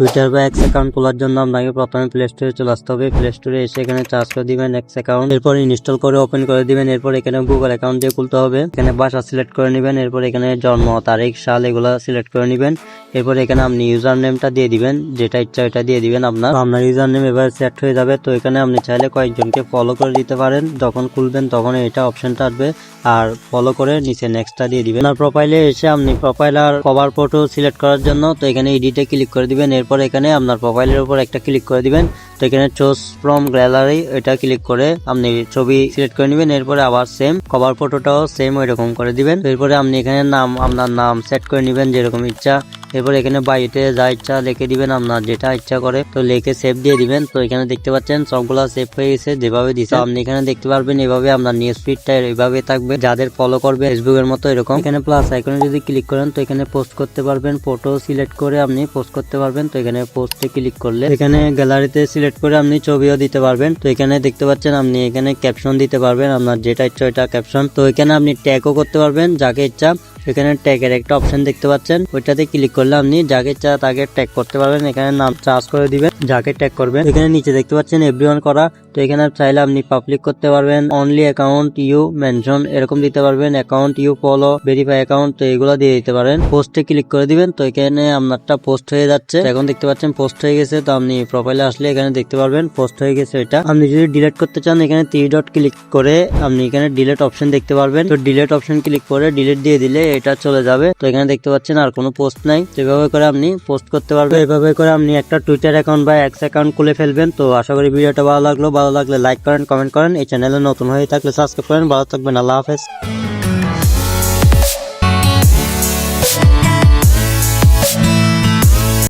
Twitter বা X account খোলার জন্য আপনাকে প্রথমে প্লে স্টোরে চলে আসতে হবে। প্লে স্টোরে এসে এখানে চার্জ করে দিবেন এক্স অ্যাকাউন্ট এরপর ইনস্টল করে ওপেন করে দিবেন। এরপর এখানে গুগল অ্যাকাউন্ট দিয়ে খুলতে হবে। এখানে বাসা সিলেক্ট করে নেবেন। এরপর এখানে জন্ম, তারিখ, সাল এগুলো সিলেক্ট করে নেবেন। এরপর এখানে আপনি ইউজার নেমটা দিয়ে দিবেন, যেটা ইচ্ছা ওইটা দিয়ে দিবেন আপনার। আপনার ইউজার নেম এবার সেট হয়ে যাবে, তো এখানে আপনি চাইলে কয়েকজনকে ফলো করে দিতে পারেন। যখন খুলবেন তখন এটা অপশনটা আসবে, আর ফলো করে নিচে নেক্সটটা দিয়ে দিবেন। আর প্রোফাইলে এসে আপনি প্রোফাইল আর কভার ফটো সিলেক্ট করার জন্য, তো এখানে এডিটে ক্লিক করে দিবেন। এরপর এখানে আপনার প্রোফাইলের উপর একটা ক্লিক করে দিবেন। তো এখানে চোজ ফ্রম গ্যালারি এটা ক্লিক করে আপনি ছবি সিলেক্ট করে নেবেন। এরপরে আবার সেম কভার ফটোটাও সেম ওই রকম করে দিবেন। এরপরে আপনি এখানে নাম, আপনার নাম সেট করে নেবেন, যেরকম ইচ্ছা। এরপর এখানে বাড়িতে যা ইচ্ছা লিখে দিবেন আপনার যেটা ইচ্ছা করে। তো লিখে সেভ দিয়ে দিবেন। তো এখানে দেখতে পাচ্ছেন সবগুলা সেভ হয়ে গেছে যেভাবে দিচ্ছে আপনি এখানে দেখতে পারবেন এভাবে আপনার নিউজ ফিডটা এভাবে থাকবে। যাদের ফলো করবে ফেসবুকের মতো এরকম। এখানে প্লাস আইকনে যদি ক্লিক করেন, তো এখানে পোস্ট করতে পারবেন। ফটো সিলেক্ট করে আপনি পোস্ট করতে পারবেন। তো এখানে পোস্টে ক্লিক করলে এখানে গ্যালারিতে সিলেক্ট করে আপনি ছবিও দিতে পারবেন। তো এখানে দেখতে পাচ্ছেন আপনি এখানে ক্যাপশন দিতে পারবেন। আপনার যেটা ইচ্ছা ওইটা ক্যাপশন তো এখানে আপনি ট্যাগও করতে পারবেন, যাকে ইচ্ছা। এখানে ট্যাগের একটা অপশন দেখতে পাচ্ছেন। ওইটাতে ক্লিক করলে আপনি যাকে চা তাকে ট্যাগ করতে পারবেন, এখানে নাম চার্জ করে দিবেন, যাকে ট্যাগ করবেন। এখানে নিচে দেখতে পাচ্ছেন এভরিওয়ান করা। তো এখানে চাইলে আপনি পাবলিক করতে পারবেন। অনলি অ্যাকাউন্ট ইউ মেনশন এরকম দিতে পারবেন। Account you follow verify account তো এগুলো দিয়ে দিতে পারেন। পোস্টে ক্লিক করে দিবেন। তো এখানে আপনারটা পোস্ট হয়ে যাচ্ছে। এখন দেখতে পাচ্ছেন পোস্ট হয়ে গেছে। তো আপনি প্রোফাইলে আসলে এখানে দেখতে পারবেন পোস্ট হয়ে গেছে এটা। আপনি যদি ডিলেট করতে চান, এখানে থ্রি ডট ক্লিক করে আপনি এখানে ডিলেট অপশন দেখতে পারবেন। তো ডিলেট অপশন ক্লিক করে ডিলেট দিয়ে দিলে এটা চলে যাবে। তো এখানে দেখতে পাচ্ছেন আর কোনো পোস্ট নাই। তো এভাবে করে আপনি পোস্ট করতে পারবেন। এভাবে করে আপনি একটা টুইটার অ্যাকাউন্ট বা এক্স অ্যাকাউন্ট খুলে ফেলবেন। তো আশা করি ভিডিওটা ভালো লাগল। ভালো লাগলে লাইক করেন কমেন্ট করেন। এই চ্যানেলে নতুন হয়ে থাকলে সাবস্ক্রাইব করেন। ভালো থাকবেন। আল্লাহ হাফেজ।